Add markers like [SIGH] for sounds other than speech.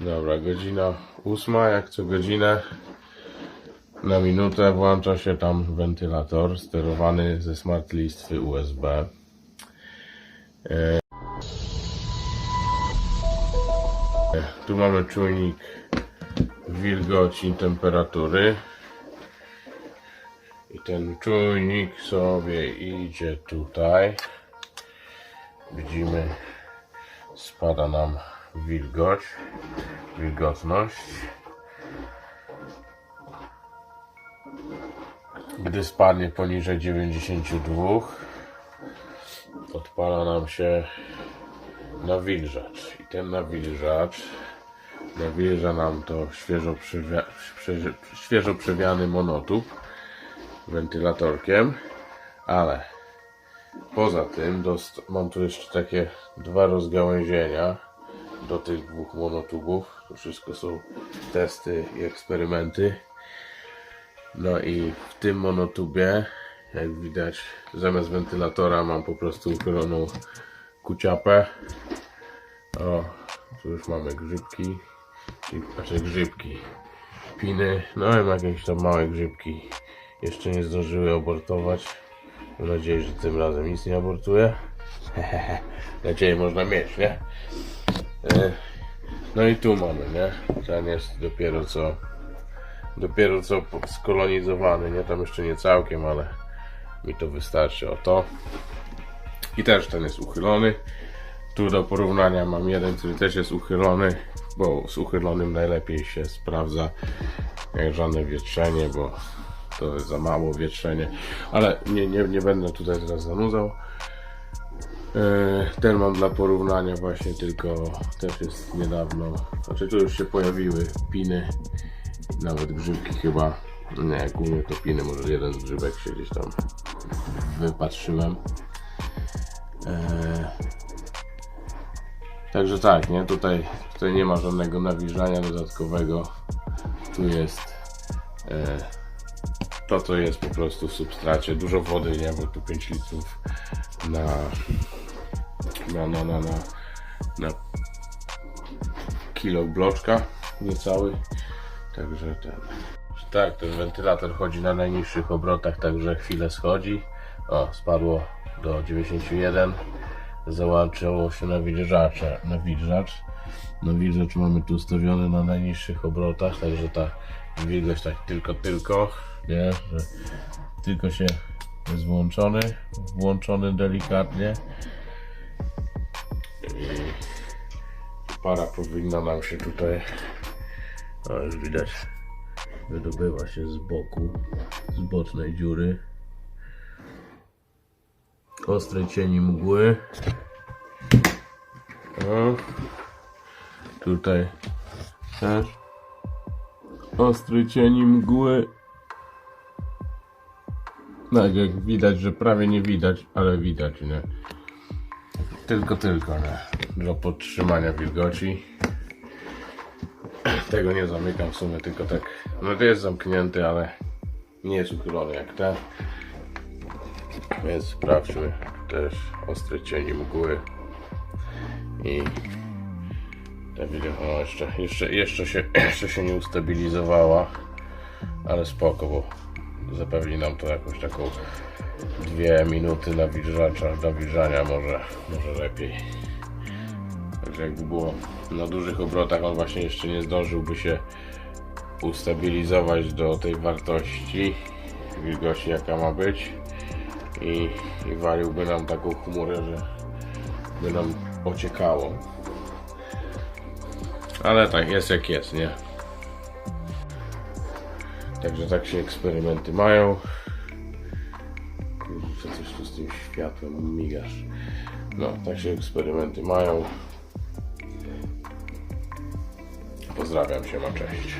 Dobra, godzina ósma, jak co godzinę na minutę włącza się tam wentylator sterowany ze smart listwy USB. E, Tu mamy czujnik wilgoci temperatury. I ten czujnik sobie idzie tutaj. Widzimy, spada nam wilgoć, wilgotność. Gdy spadnie poniżej 92, odpala nam się nawilżacz. I ten nawilżacz nawilża nam to świeżo, przywia- prze- świeżo monotub wentylatorkiem, ale poza tym mam tu jeszcze takie dwa rozgałęzienia do tych dwóch monotubów. To wszystko są testy i eksperymenty. No i w tym monotubie, jak widać, zamiast wentylatora mam po prostu uchyloną kuciapę. O, tu już mamy grzybki, znaczy grzybki, piny, no i jakieś tam małe grzybki. Jeszcze nie zdążyły abortować. Mam nadzieję, że tym razem nic nie abortuje. [LAUGHS] Nadzieję można mieć, nie? No i tu mamy, nie? Ten jest dopiero co dopiero co skolonizowany, nie? Tam jeszcze nie całkiem, ale mi to wystarczy o to. I też ten jest uchylony. Tu do porównania mam jeden, który też jest uchylony, bo z uchylonym najlepiej się sprawdza jak żadne wietrzenie, bo to jest za mało wietrzenie. Ale nie, nie, nie będę tutaj teraz zanudzał. E, Ten mam dla porównania właśnie tylko też jest niedawno. Znaczy tu już się pojawiły piny, nawet grzybki chyba. Nie, głównie to piny, może jeden z grzybek się gdzieś tam wypatrzyłem. E, Także tak, nie? Tutaj, tutaj nie ma żadnego nawilżania dodatkowego. Tu jest e, to, co jest po prostu w substracie. Dużo wody, nie? Bo tu 5 litrów na na, na, na, na, na kilo bloczka, niecały. Także ten. Tak, ten wentylator chodzi na najniższych obrotach, także chwilę schodzi. O, spadło do 91. Załączyło się nawilżacze, nawilżacz. Nawilżacz mamy tu ustawiony na najniższych obrotach, także ta wilgoć tak tylko, tylko, nie, że tylko się jest włączony, włączony delikatnie. Para powinna nam się tutaj, o już widać, wydobyła się z boku, z bocznej dziury. Ostrej cieni mgły. O, tutaj też ostry cieni mgły. Tak jak widać, że prawie nie widać, ale widać, nie? Tylko, tylko, nie? Do podtrzymania wilgoci. Tego nie zamykam w sumie, tylko tak. No to jest zamknięty, ale nie jest uchylony jak ten. Więc sprawdźmy też ostre cienie mgły. I ta wideo jeszcze, jeszcze, jeszcze, się, [CLEARS THROAT] jeszcze się nie ustabilizowała, ale spoko, bo zapewni nam to jakąś taką dwie minuty nawilżacza, nawilżania może, może lepiej. Także jakby było na dużych obrotach, on właśnie jeszcze nie zdążyłby się ustabilizować do tej wartości wilgoci jaka ma być i, i waliłby nam taką chmurę, że by nam ociekało. Ale tak jest jak jest, nie? Także tak się eksperymenty mają. Kurczę, coś tu z tym światłem migasz. No, tak się eksperymenty mają. Pozdrawiam się, ma cześć.